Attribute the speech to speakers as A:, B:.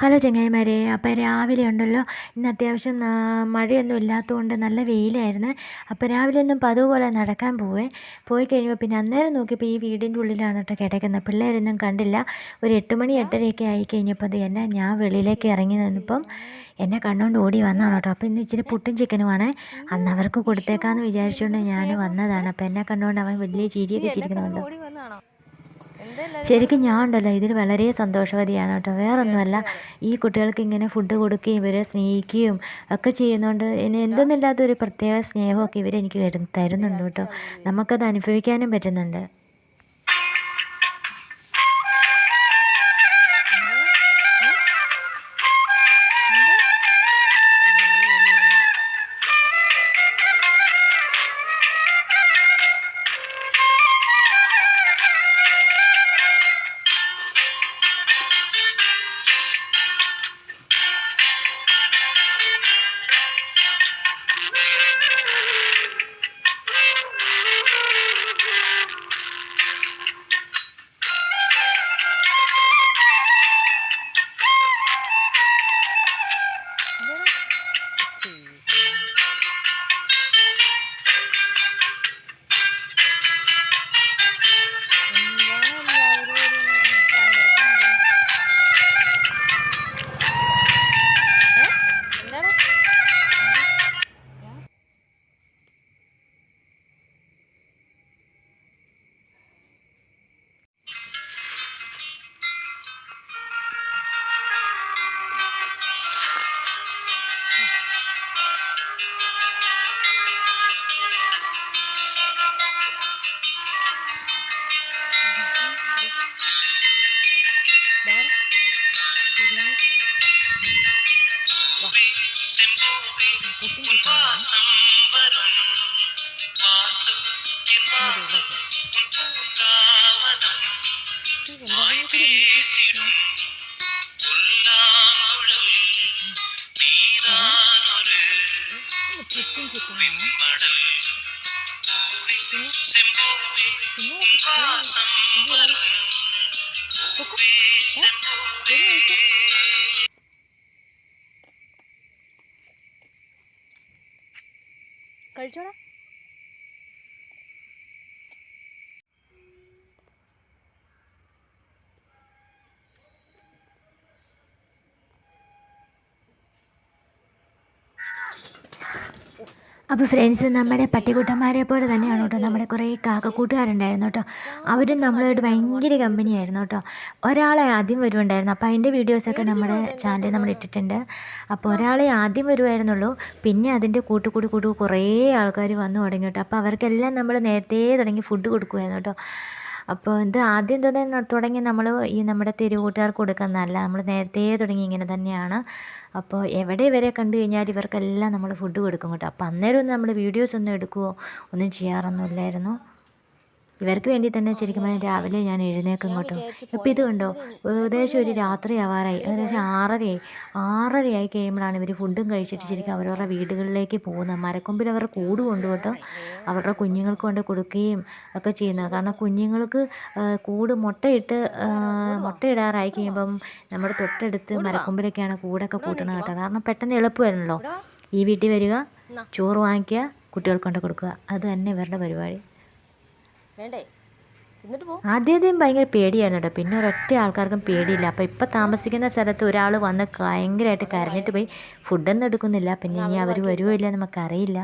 A: Hello ചങ്ങായിമാരെ അപ്പോൾ രാവിലെ ഉണ്ടല്ലോ. ഇന്ന് അത്യാവശ്യം മഴയൊന്നും ഇല്ലാത്തതുകൊണ്ട് നല്ല വെയിലായിരുന്നു. അപ്പോൾ രാവിലെ ഒന്നും പതുപോലെ പോലെ നടക്കാൻ പോവേ. പോയി കഴിഞ്ഞപ്പോൾ പിന്നെ അന്നേരം നോക്കിയപ്പോൾ ഈ വീടിന്റെ ഉള്ളിലാണ് കേട്ടോ കിടക്കുന്നത്. പിള്ളേരൊന്നും കണ്ടില്ല. ഒരു എട്ട് മണി എട്ടരയൊക്കെ ആയി കഴിഞ്ഞപ്പോൾ അത് എന്നെ ഞാൻ വെളിയിലേക്ക് ഇറങ്ങി നിന്നപ്പം എന്നെ കണ്ടുകൊണ്ട് ഓടി വന്നതാണ് കേട്ടോ അപ്പോൾ ഇന്ന് ഇച്ചിരി പുട്ടും ചിക്കനുമാണ് അന്ന് അവർക്ക് കൊടുത്തേക്കാമെന്ന് വിചാരിച്ചുകൊണ്ട് ഞാൻ വന്നതാണ്. അപ്പോൾ എന്നെ കണ്ടുകൊണ്ട് അവൻ വലിയ ചിരിയൊക്കെ ചിരിക്കണമുണ്ട് ശരിക്കും ഞാൻ ഉണ്ടല്ലോ ഇതിൽ വളരെ സന്തോഷവതിയാണ് കേട്ടോ. വേറൊന്നുമല്ല ഈ കുട്ടികൾക്ക് ഇങ്ങനെ ഫുഡ് കൊടുക്കുകയും ഇവരെ സ്നേഹിക്കുകയും ഒക്കെ ചെയ്യുന്നതുകൊണ്ട് ഇനി എന്തെന്നില്ലാത്ത ഒരു പ്രത്യേക സ്നേഹമൊക്കെ ഇവരെനിക്ക് തരുന്നുണ്ട് കേട്ടോ. നമുക്കത് അനുഭവിക്കാനും പറ്റുന്നുണ്ട്.
B: செம்போவே உன் பாசம் வரும் வாசம் என் வாசம் உன் பூங்காவனம் வாய் பேசிடும் புல்லாங்குழல் நீரானொரு மடல் செம்போவே
A: कल चढ़ा അപ്പോൾ ഫ്രണ്ട്സ് നമ്മുടെ പട്ടികൂട്ടന്മാരെ പോലെ തന്നെയാണ് കേട്ടോ. നമ്മുടെ കുറേ കാക്കക്കൂട്ടുകാരുണ്ടായിരുന്നു കേട്ടോ. അവരും നമ്മളോട് ഭയങ്കര കമ്പനിയായിരുന്നു കേട്ടോ. ഒരാളെ ആദ്യം വരുമുണ്ടായിരുന്നു അപ്പോൾ അതിന്റെ വീഡിയോസൊക്കെ നമ്മുടെ ചാനലിൽ നമ്മൾ ഇട്ടിട്ടുണ്ട്. അപ്പോൾ ഒരാളെ ആദ്യം വരുമായിരുന്നുള്ളൂ പിന്നെ അതിന്റെ കൂട്ടുകൂടി കൂട്ടു കുറേ ആൾക്കാർ വന്നു തുടങ്ങി കേട്ടോ. അപ്പോൾ അവർക്കെല്ലാം നമ്മൾ നേരത്തെ തുടങ്ങി ഫുഡ് കൊടുക്കുമായിരുന്നു കേട്ടോ. അപ്പോൾ ഇത് ആദ്യം തന്നെ തുടങ്ങി നമ്മൾ ഈ നമ്മുടെ തെരുവൂട്ടുകാർക്ക് കൊടുക്കുന്നതല്ല നമ്മൾ നേരത്തെ തുടങ്ങി ഇങ്ങനെ തന്നെയാണ്. അപ്പോൾ എവിടെ ഇവരെ കണ്ടു കഴിഞ്ഞാൽ ഇവർക്കെല്ലാം നമ്മൾ ഫുഡ് കൊടുക്കും കേട്ടോ. അപ്പോൾ അന്നേരം ഒന്നും നമ്മൾ വീഡിയോസ് ഒന്നും എടുക്കുകയോ ഒന്നും ചെയ്യാറൊന്നുമില്ലായിരുന്നു ഇവർക്ക് വേണ്ടി തന്നെ ശരിക്കും പറഞ്ഞാൽ രാവിലെ ഞാൻ എഴുന്നേക്കും കേട്ടോ ഇപ്പോൾ ഇത് കണ്ടോ? ഏകദേശം ഒരു രാത്രി ആവാറായി. ഏകദേശം ആറരയായി. ആറരയായി കഴിയുമ്പോഴാണ് ഇവർ ഫുഡും കഴിച്ചിട്ട് ശരിക്കും അവരവരുടെ വീടുകളിലേക്ക് പോകുന്നത്. മരക്കൊമ്പിൽ അവരുടെ കൂട് കൊണ്ട് കേട്ടോ അവരുടെ കുഞ്ഞുങ്ങൾക്ക് കൊണ്ട് കൊടുക്കുകയും ഒക്കെ ചെയ്യുന്നത്. കാരണം കുഞ്ഞുങ്ങൾക്ക് കൂട് മുട്ടയിട്ട് മുട്ടയിടാറായി കഴിയുമ്പം നമ്മുടെ തൊട്ടടുത്ത് മരക്കൊമ്പിലൊക്കെയാണ് കൂടൊക്കെ കൂട്ടുന്നത് കേട്ടോ. കാരണം പെട്ടെന്ന് എളുപ്പമായിരുന്നല്ലോ. ഈ വീട്ടിൽ വരിക ചോറ് വാങ്ങിക്കുക കുട്ടികൾക്ക് കൊണ്ട് കൊടുക്കുക. അത് തന്നെ ഇവരുടെ പരിപാടി.
C: വേണ്ടേ?
A: ആദ്യം ഭയങ്കര പേടിയായിരുന്നു കേട്ടോ പിന്നെ ഒരൊറ്റ ആൾക്കാർക്കും പേടിയില്ല. അപ്പോൾ ഇപ്പം താമസിക്കുന്ന സ്ഥലത്ത് ഒരാൾ വന്ന് ഭയങ്കരമായിട്ട് കരഞ്ഞിട്ട് പോയി. ഫുഡൊന്നും എടുക്കുന്നില്ല. പിന്നെ ഇനി അവർ വരുമോ ഇല്ല നമുക്കറിയില്ല.